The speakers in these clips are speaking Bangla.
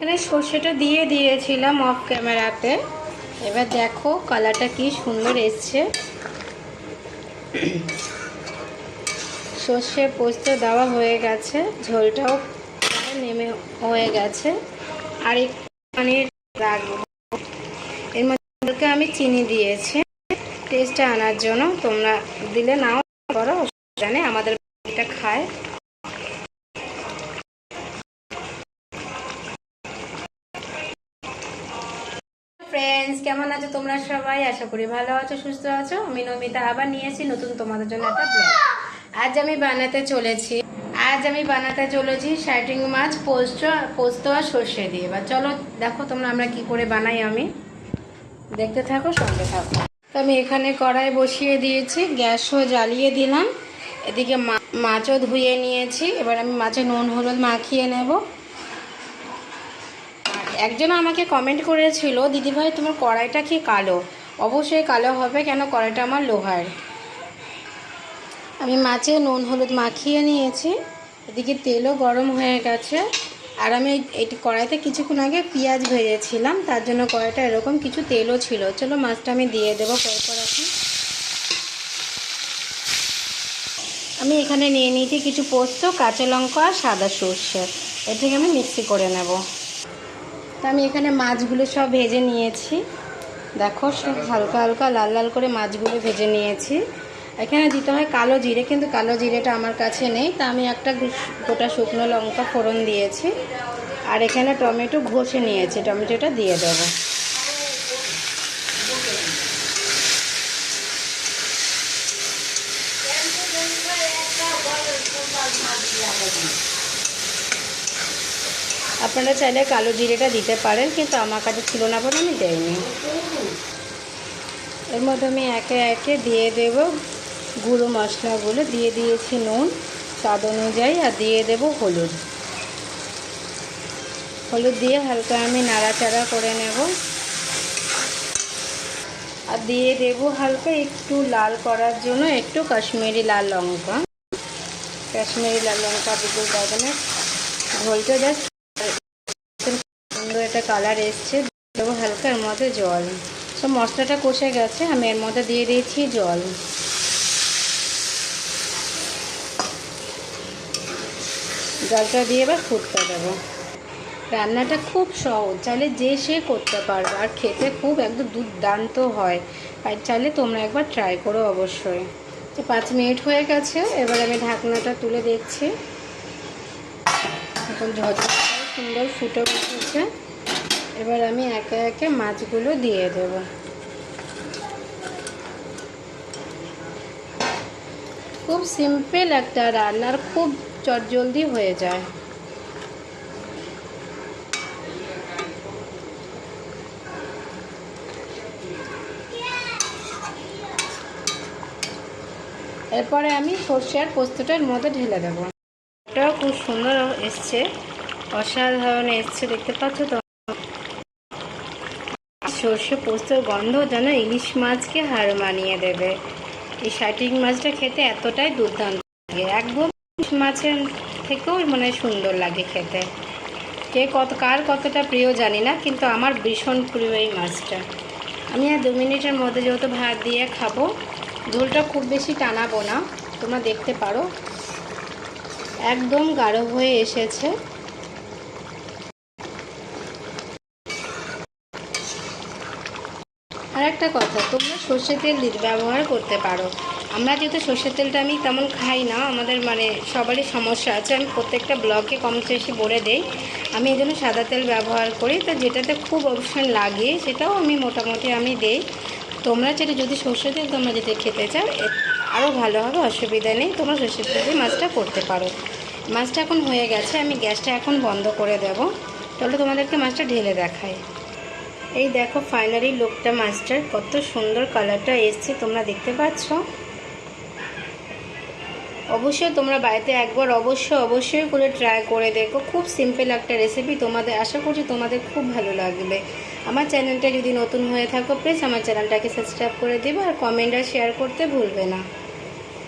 এখানে সর্ষেটা দিয়ে দিয়েছিলাম অফ ক্যামেরাতে এবার দেখো কালারটা কি সুন্দর এসছে। সর্ষে পোস্ত দেওয়া হয়ে গেছে, ঝোলটাও নেমে হয়ে গেছে। আর একটু রাখব। এর মধ্যে আমি চিনি দিয়েছি টেস্টটা আনার জন্য। তোমরা দিলে নাও, করো নেই, আমাদের খায়। ফ্রেন্ডস কেমন আছো তোমরা সবাই? আশা করি ভালো আছো, সুস্থ আছো। আমি নমিতা আবার নিয়েছি নতুন তোমাদের জন্য একটা ব্লগ আজ আমি বানাতে চলেছি, আজ আমি বানাতে চলেছি শাইটিং মাছ, পোস্ত পোস্ত আর সর্ষে দিয়ে। এবার চলো দেখো তোমরা আমরা কি করে বানাই আমি। দেখতে থাকো, সঙ্গে থাকো। তো আমি এখানে কড়াই বসিয়ে দিয়েছি, গ্যাসও জ্বালিয়ে দিলাম। এদিকে মাছও ধুয়ে নিয়েছি। এবার আমি মাছে নুন, হলুদ মাখিয়ে নেব। একজন আমাকে কমেন্ট করেছিল, দিদিভাই, তোমার কড়াইটা কি কালো? অবশ্যই কালো হবে, কেন কড়াইটা আমার লোহার? আমি মাছে নুন হলুদ মাখিয়ে নিয়েছি, এদিকে তেলও গরম হয়ে গেছে, আর আমি এই কড়াইতে কিছুক্ষণ আগে পেঁয়াজ ভেজেছিলাম, তার জন্য কড়াইটা এরকম কিছু তেলও ছিল। চলো, মাছটা আমি দিয়ে দেবো পরপর এখন। আমি এখানে নিয়ে নিয়েছি কিছু পোস্ত, কাঁচা লঙ্কা আর সাদা সর্ষে। এর থেকে আমি মিক্সি করে নেব। তো আমি এখানে মাছগুলো সব ভেজে নিয়েছি দেখো সব হালকা হালকা লাল লাল করে মাছগুলো ভেজে নিয়েছি এখানে দিতে হয় কালো জিরে কিন্তু কালো জিরেটা আমার কাছে নেই তা আমি একটা গোটা শুকনো লঙ্কা ফোড়ন দিয়েছি আর এখানে টমেটো ঘষে নিয়েছি টমেটোটা দিয়ে দেবো আপনারা চাইলে কালো জিরেটা দিতে পারেন, কিন্তু আমার কাছে ছিল না বলে আমি দেয়নি এর মধ্যে আমি একে একে দিয়ে দেব গুঁড়ো মশলাগুলো। দিয়ে দিয়েছি নুন স্বাদ অনুযায়ী, আর দিয়ে দেব হলুদ। হলুদ দিয়ে হালকা আমি নাড়াচাড়া করে নেব। আর দিয়ে দেব হালকা একটু লাল করার জন্য একটু কাশ্মীরি লাল লঙ্কা। কাশ্মীরি লাল লঙ্কা দুপুর বাগানে ঝোলটা জাস্ট সুন্দর একটা কালার এসছে দেবো হালকা এর মধ্যে জল। তো মশলাটা কষে গেছে, আমি এর মধ্যে দিয়ে দিয়েছি জল। জলটা দিয়ে এবার ফুটতে দেবো। রান্নাটা খুব সহজ, চাইলে যে সে করতে পারবে, আর খেতে খুব একদম দুর্দান্ত হয়। আর চাইলে তোমরা একবার ট্রাই করো অবশ্যই। তো পাঁচ মিনিট হয়ে গেছে, এবার আমি ঢাকনাটা তুলে দেখছি। এখন ঝরঝর সুন্দর ফুটে উঠেছে। এবার আমি একে একে মাছগুলো দিয়ে দেব। খুব সিম্পল একটা রান্নার খুব চটজলদি হয়ে যায়। এরপরে আমি সর্ষে আর পোস্তটার মধ্যে ঢেলে দেবো। এটাও খুব সুন্দর এসছে। অসাধারণ এসছে, দেখতে পাচ্ছ তো? সর্ষে পোস্তর গন্ধ যেন ইলিশ মাছকে হার মানিয়ে দেবে। এই শাটিং মাছটা খেতে এতটাই দুর্দান্ত লাগে। একদম ইলিশ মাছের থেকেও মানে সুন্দর লাগে খেতে। কে কত, কার কতটা প্রিয় জানি না, কিন্তু আমার ভীষণ প্রিয় এই মাছটা। আমি আর দু মিনিটের মধ্যে যেহেতু ভাত দিয়ে খাব, ঝোলটা খুব বেশি টানাবো না, তোমরা দেখতে পারো। একদম গাঢ় হয়ে এসেছে। আর একটা কথা, তোমরা সর্ষের তেল ব্যবহার করতে পারো। আমরা যেহেতু সর্ষের তেলটা আমি তেমন খাই না, আমাদের মানে সবারই সমস্যা আছে। আমি প্রত্যেকটা ব্লগে কম বেশি বলে দেই। আমি এই জন্য সাদা তেল ব্যবহার করি। তো যেটাতে খুব অপশন লাগে, সেটাও আমি মোটামুটি আমি দেই। তোমরা যেটা যদি সর্ষের তেল তোমরা যদি খেতে চাও আরও ভালো হবে, অসুবিধা নেই। তোমরা তেল দিয়ে মাছটা করতে পারো। মাছটা এখন হয়ে গেছে, আমি গ্যাসটা এখন বন্ধ করে দেবো। তাহলে তোমাদেরকে মাছটা ঢেলে দেখাই। এই দেখো ফাইনালি লোকটা মাছটার কত সুন্দর কালারটা এসছে, তোমরা দেখতে পাচ্ছ? অবশ্যই তোমরা বাড়িতে একবার অবশ্যই অবশ্যই করে ট্রাই করে দেখো। খুব সিম্পল একটা রেসিপি তোমাদের, আশা করছি তোমাদের খুব ভালো লাগবে। আমার চ্যানেলটা যদি নতুন হয়ে থাকো প্লিজ আমার চ্যানেলটাকে সাবস্ক্রাইব করে দেবে আর কমেন্ট আর শেয়ার করতে ভুলবে না।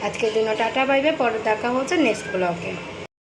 আজকের জন্য টাটা বাইবে পরে দেখা হচ্ছে নেক্সট ব্লগে